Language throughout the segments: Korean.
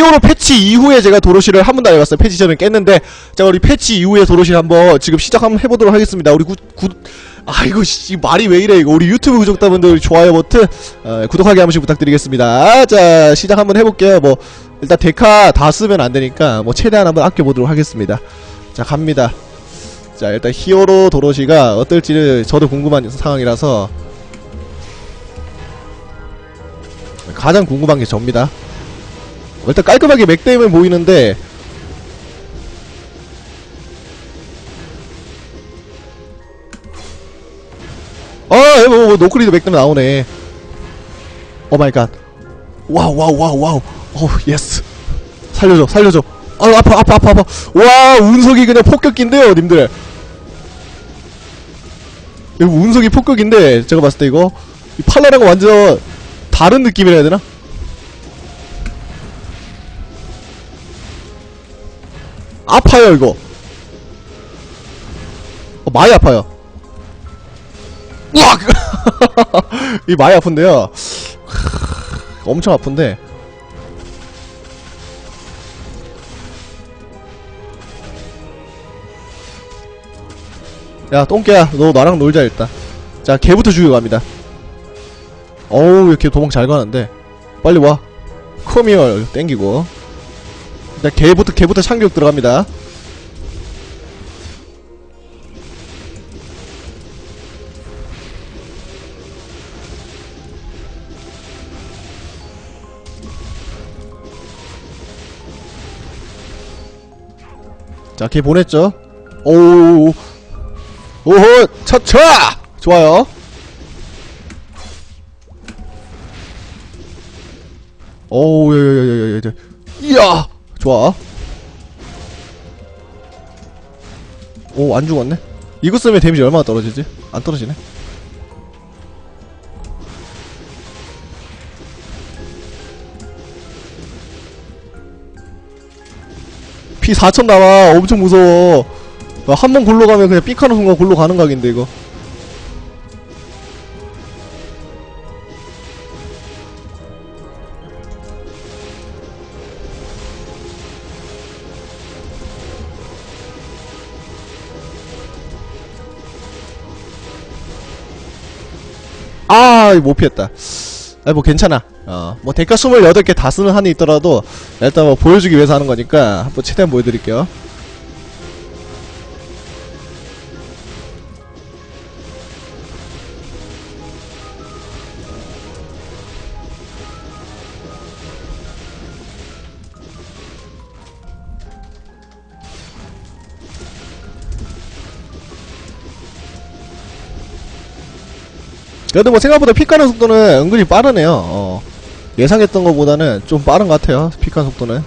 히어로 패치 이후에 제가 도로시를 한 번도 안 해봤어요. 패치 전에 깼는데, 자, 우리 패치 이후에 도로시 한번 지금 시작 한번 해보도록 하겠습니다. 우리 구, 구, 아이고, 씨, 말이 왜 이래, 이거. 우리 유튜브 구독자분들 좋아요 버튼, 어, 구독하기 한 번씩 부탁드리겠습니다. 자, 시작 한번 해볼게요. 뭐, 일단 데카 다 쓰면 안 되니까, 뭐, 최대한 한번 아껴보도록 하겠습니다. 자, 갑니다. 자, 일단 히어로 도로시가 어떨지를 저도 궁금한 상황이라서, 가장 궁금한 게 접니다. 일단 깔끔하게 맥데임을 보이는데 아, 뭐, 뭐, 노크리도 맥데임 나오네. 오 마이 갓. 와우, 와우, 와우, 와우. 오, 예스. 살려줘, 살려줘. 아, 아파, 아파, 아파, 아파. 와, 운석이 그냥 폭격기인데요, 님들. 이거 운석이 폭격인데, 제가 봤을 때 이거. 이 팔라랑 완전 다른 느낌이라 해야 되나? 아파요 이거. 어, 많이 아파요. 우악 이 많이 아픈데요. 엄청 아픈데. 야 똥개야 너 나랑 놀자 일단. 자 개부터 죽여 갑니다. 어우 이렇게 도망 잘 가는데. 빨리 와. 코미어 땡기고 일단 개부터 개부터 참격 들어갑니다. 자, 개 보냈죠? 오오오 오호 차차 좋아요. 오우 야 야 야 야야 이야 좋아. 오 안 죽었네. 이거 쓰면 데미지 얼마나 떨어지지? 안 떨어지네. 피 4천 남아 엄청 무서워. 한 번 골로 가면 그냥 삑하는 순간 골로 가는 각인데 이거 아, 못 피했다. 아, 뭐 괜찮아. 어, 뭐 대가 28개 다 쓰는 한이 있더라도 일단 뭐 보여주기 위해서 하는 거니까 한번 최대한 보여드릴게요. 그래도 뭐 생각보다 픽가는 속도는 은근히 빠르네요. 어. 예상했던 것보다는 좀 빠른 것 같아요. 픽한 속도는.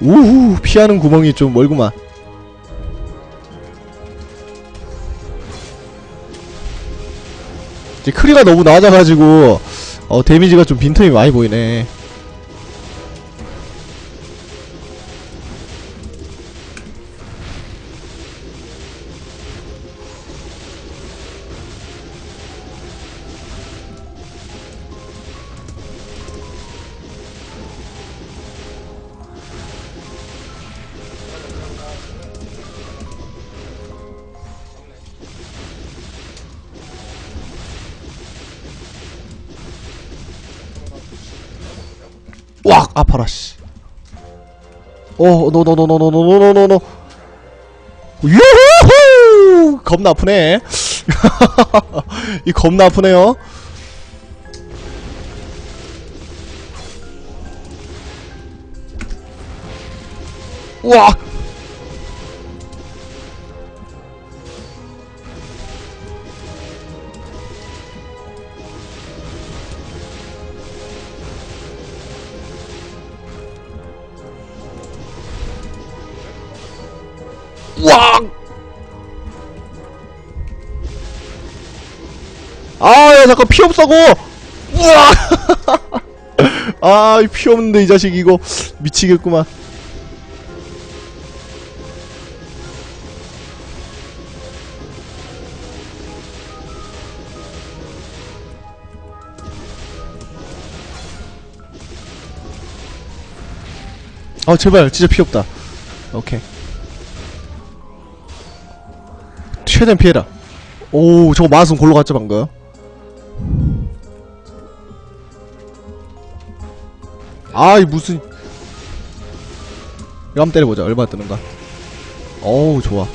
우후 피하는 구멍이 좀 멀구만. 이제 크리가 너무 낮아가지고 어 데미지가 좀 빈틈이 많이 보이네. 왁 아파라 씨. 오, 노노노노노노노노노노. 유후! 겁나 아프네. 이 겁나 아프네요. 와! 우와! 아, 야, 잠깐, 피 없다고! 우와! 아, 피 없는데, 이 자식, 이거. 미치겠구만. 아, 제발, 진짜 피 없다. 오케이. 최대한 피해라. 오 저거 마순 골로 갔죠 방금? 아이 무슨. 이거 한번 때려보자. 얼마나 뜨는가. 어우 좋아.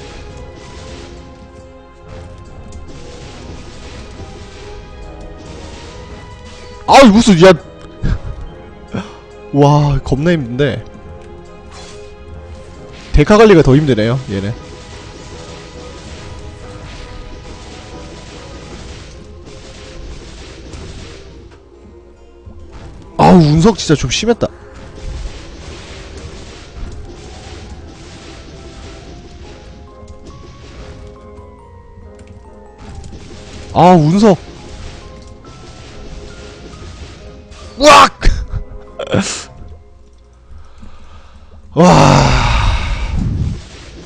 아이 무슨 야. 와 겁나 힘든데. 데카 관리가 더 힘드네요 얘네 아우 운석 진짜 좀 심했다. 아 운석. 으악! 와.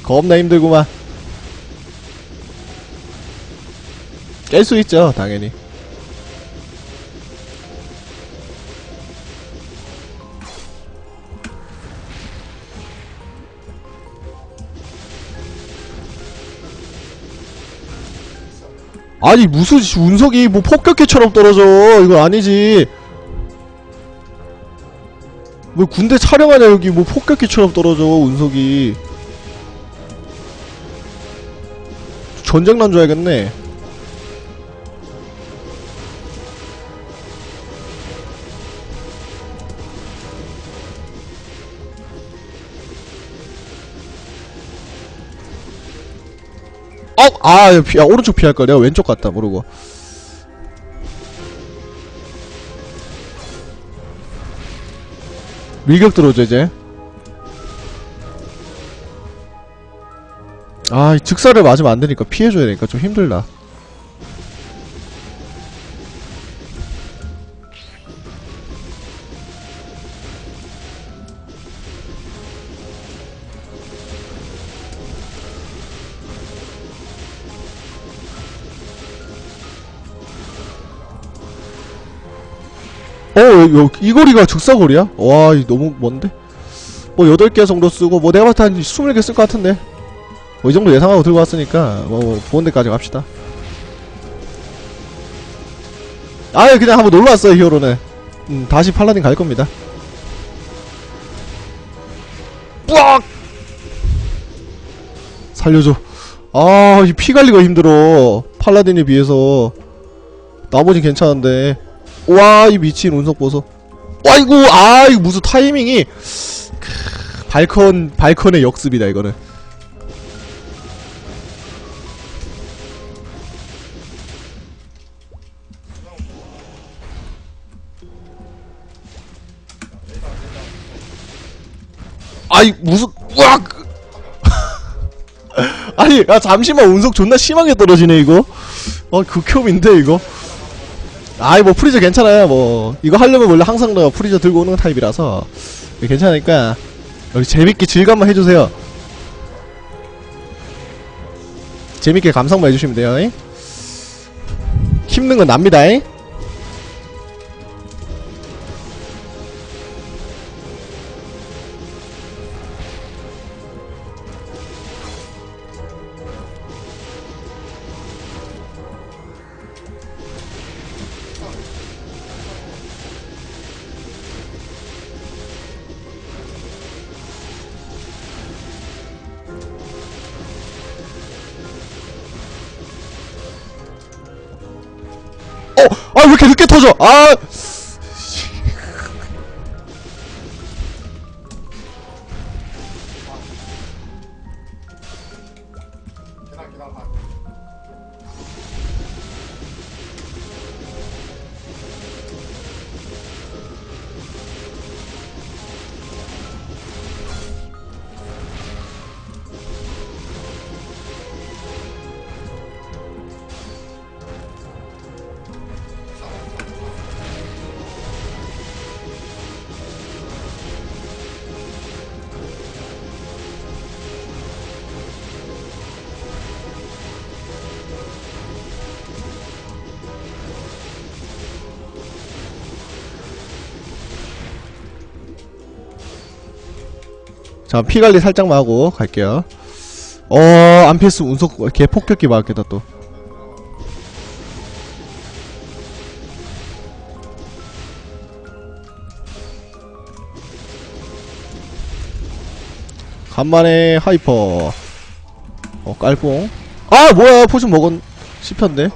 겁나 힘들구만. 깰 수 있죠 당연히 아니 무슨 씨, 운석이 뭐 폭격기처럼 떨어져. 이거 아니지. 뭐 군대 촬영하냐 여기 뭐 폭격기처럼 떨어져 운석이. 전쟁 난 줄 알겠네 아, 야, 오른쪽 피할 걸. 내가 왼쪽 갔다, 모르고. 밀격 들어오죠, 이제. 아, 이 즉사를 맞으면 안 되니까 피해줘야 되니까 좀 힘들다. 어, 여, 이 거리가 즉사거리야? 와, 이 너무 먼데? 뭐, 8개 정도 쓰고, 뭐, 내가 봤을 때 한 20개 쓸 것 같은데? 뭐, 이 정도 예상하고 들고 왔으니까, 뭐, 좋은 데까지 갑시다. 아예 그냥 한번 놀러 왔어요, 히어로는. 음, 다시 팔라딘 갈 겁니다. 뿌악! 살려줘. 아, 이 피 관리가 힘들어. 팔라딘에 비해서. 나머진 괜찮은데. 와, 이 미친 운석 보소. 와이고, 아, 이거 무슨 타이밍이. 크, 발컨, 발컨의 역습이다, 이거는. 아이, 무슨, 으악! 아니, 야, 잠시만, 운석 존나 심하게 떨어지네, 이거. 어, 극혐인데, 이거. 아이 뭐 프리저 괜찮아요 뭐 이거 하려면 원래 항상 내가 프리저 들고 오는 타입이라서 괜찮으니까 여기 재밌게 즐감만 해주세요 재밌게 감상만 해주시면 돼요 잉? 힘든 건 납니다 잉? ราค 자, 피 관리 살짝만 하고 갈게요. 어, 안피스 운석, 개 폭격기 맞겠다, 또. 간만에 하이퍼. 어, 깔뽕. 아, 뭐야, 포션 먹은, 씹혔네.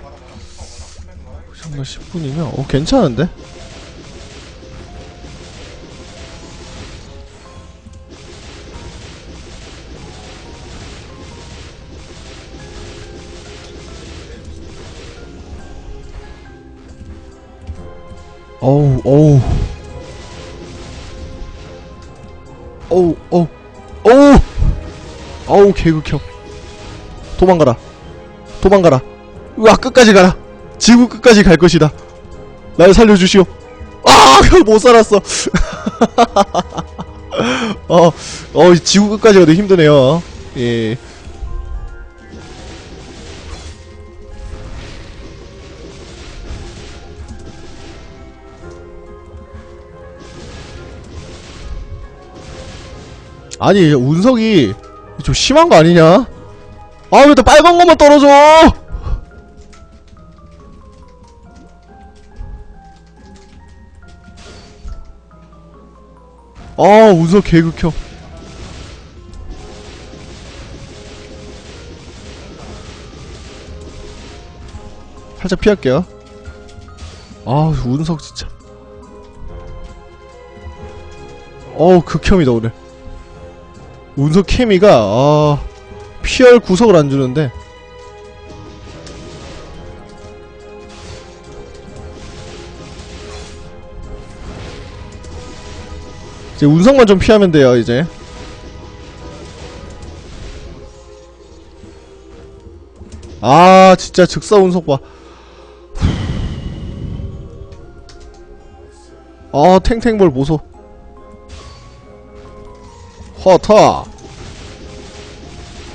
포션만 10분이면, 어, 괜찮은데? 어우 어우. 어우 어우. 어우. 어우 개극형 도망가라. 도망가라. 으아 끝까지 가라. 지구 끝까지 갈 것이다. 날 살려주시오. 아 못 살았어. 어, 어 지구 끝까지 가도 힘드네요. 예 아니 운석이 좀 심한 거 아니냐? 아 왜 또 빨간 것만 떨어져? 아 운석 개극형 살짝 피할게요 아 운석 진짜 어우 극혐이다 오늘 운석 케미가 아 피할 구석을 안 주는데 이제 운석만 좀 피하면 돼요 이제 아 진짜 즉사 운석 봐. 아 탱탱볼 보소. 허터.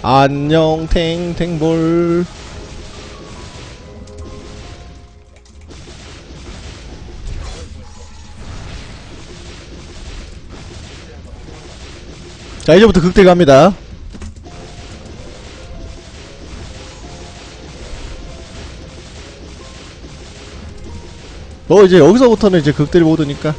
안녕 탱탱볼. 자 이제부터 극대 갑니다. 너 이제 여기서부터는 이제 극딜 모드니까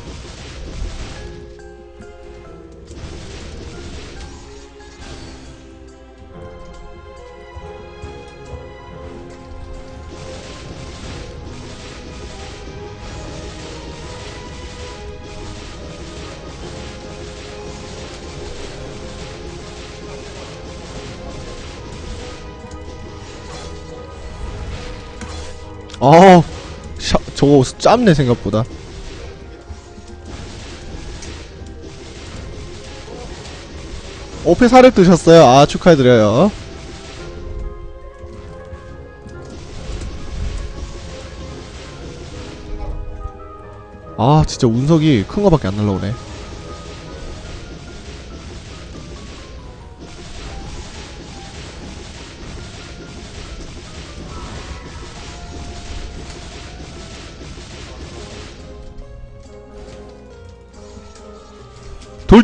아 샤, 저거 짧네 생각보다. 오페 살을 뜨셨어요. 아 축하해드려요. 아 진짜 운석이 큰 거밖에 안 날라오네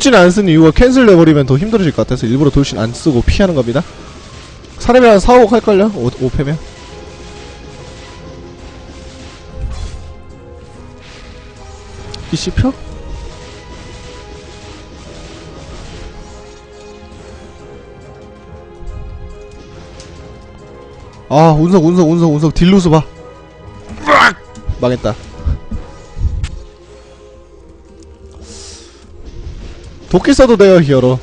돌진 안 쓰는 이유가 캔슬 내버리면 더 힘들어질 것 같아서 일부러 돌진 안 쓰고 피하는 겁니다. 사람이 한 4, 5 할걸요? 5, 5패면? 이 씹혀? 아, 운석, 운석, 운석, 운석, 딜로스 봐. 으악! 망했다. 도끼 써도 돼요 히어로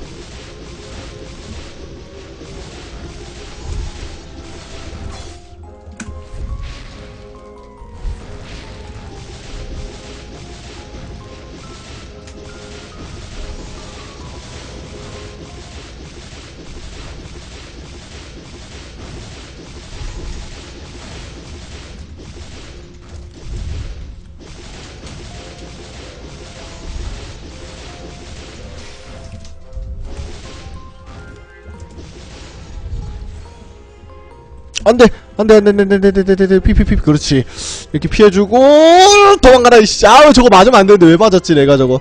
안돼 안돼 안돼 안돼 안돼 안돼 안돼 피피피 그렇지. 이렇게 피해주고 도망가라 이씨. 아우 저거 맞으면 안 되는데 왜 맞았지 내가 저거.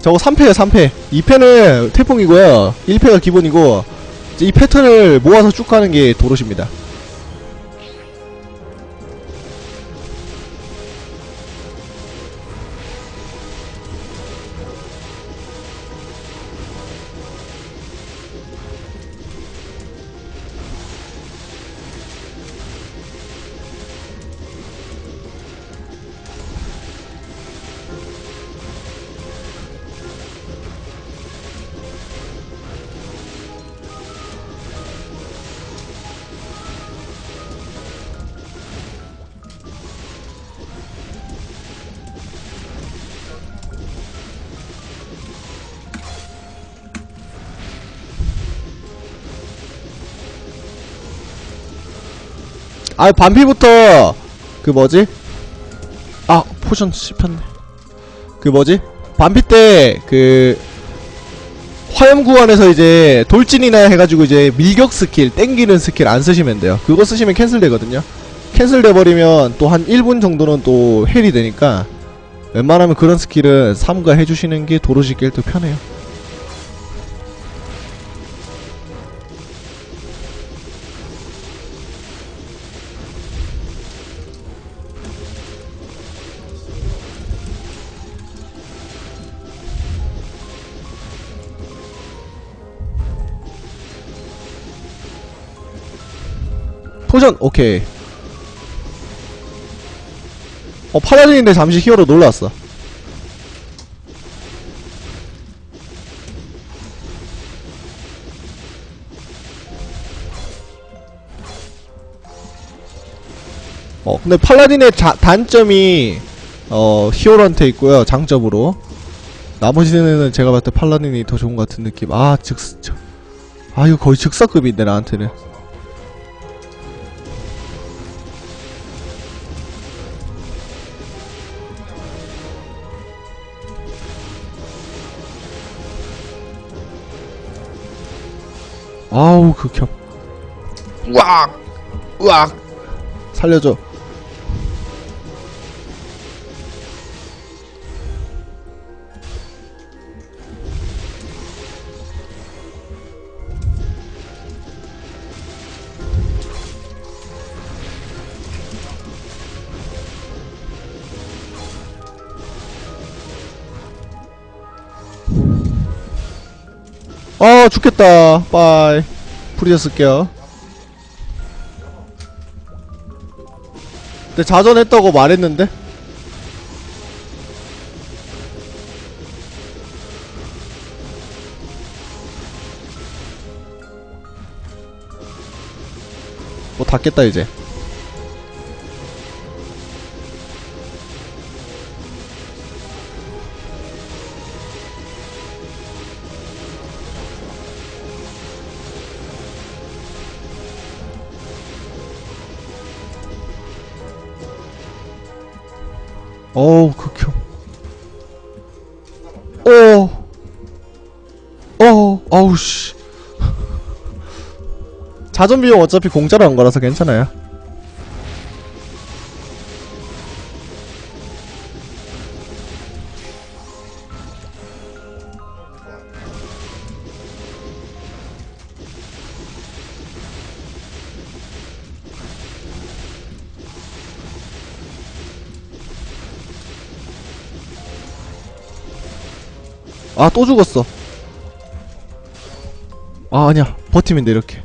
저거 3패에요 3패. 2패는 태풍이고요. 1패가 기본이고 이 패턴을 모아서 쭉 가는 게 도로시입니다 아 반피부터 그 뭐지? 아 포션 씹혔네. 그 뭐지? 반피 때 그 화염 구간에서 이제 돌진이나 해가지고 이제 밀격 스킬 땡기는 스킬 안 쓰시면 돼요. 그거 쓰시면 캔슬 되거든요. 캔슬 돼버리면 또 한 1분 정도는 또 헬이 되니까 웬만하면 그런 스킬은 삼가 해주시는 게 도로시 깰도 편해요 포션 오케이. 어 파라딘인데 잠시 히어로 놀랐어. 어 근데 팔라딘의 자, 단점이 어 히어로한테 있고요 장점으로. 나머지는 제가 봤을 때 팔라딘이 더 좋은 것 같은 느낌. 아 저- 아 이거 거의 즉사급인데 나한테는 아우 극혐. 우악! 우악! 살려줘 아 죽겠다. 빠이. 프리저 쓸게요. 근데 자전했다고 말했는데? 뭐 닫겠다 이제 어우 극혐. 어 어, 어우 씨. 자전 비용 어차피 공짜로 한 거라서 괜찮아요 아 또 죽었어. 아 아니야. 버티면 돼 이렇게.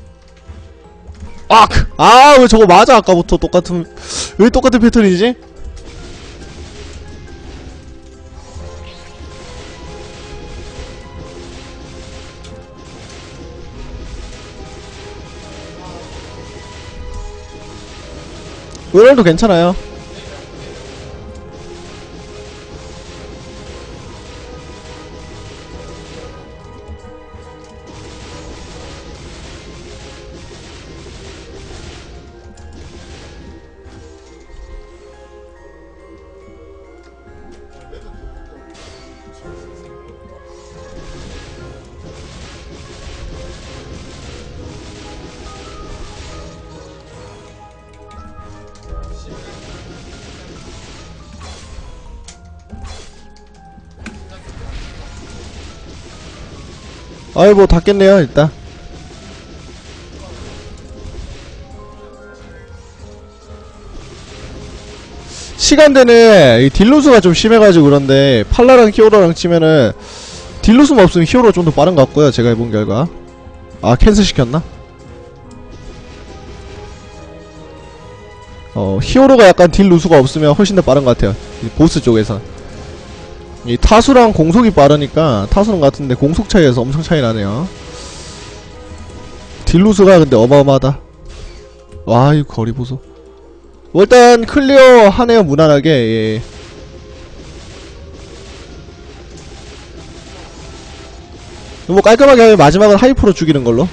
아아왜 저거 맞아 아까부터 똑같은 왜 똑같은 패턴이지? 의랄도 괜찮아요 아이 뭐 닫겠네요 일단. 시간대는 이 딜로스가 좀 심해가지고 그런데 팔라랑 히어로랑 치면은 딜로스만 없으면 히어로 좀더 빠른 것 같고요 제가 해본 결과. 아 캔슬 시켰나? 어 히어로가 약간 딜 루수가 없으면 훨씬 더 빠른 것 같아요 이 보스 쪽에서 이 타수랑 공속이 빠르니까 타수는 같은데 공속 차이에서 엄청 차이 나네요. 딜 루수가 근데 어마어마하다. 와 이 거리 보소. 뭐 일단 클리어 하네요 무난하게. 예. 뭐 깔끔하게 하면 마지막은 하이프로 죽이는 걸로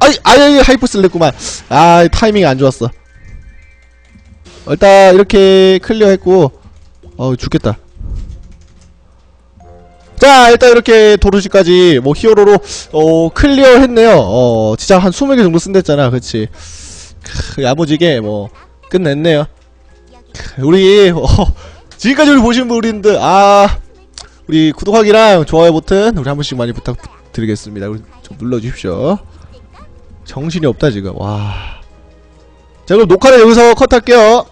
아이 아이 하이프 쓸랬구만. 아 타이밍이 안 좋았어. 일단 이렇게 클리어했고 어우 죽겠다. 자 일단 이렇게 도루시까지 뭐 히어로로 어 클리어했네요. 어 진짜 한 20개 정도 쓴댔잖아 그치? 크, 야무지게 뭐 끝냈네요. 크, 우리 어, 지금까지 우리 보신 분들 아 우리 구독하기랑 좋아요 버튼 우리 한 번씩 많이 부탁드리겠습니다. 우리 좀 눌러주십시오 정신이 없다 지금. 와. 자 그럼 녹화는 여기서 컷할게요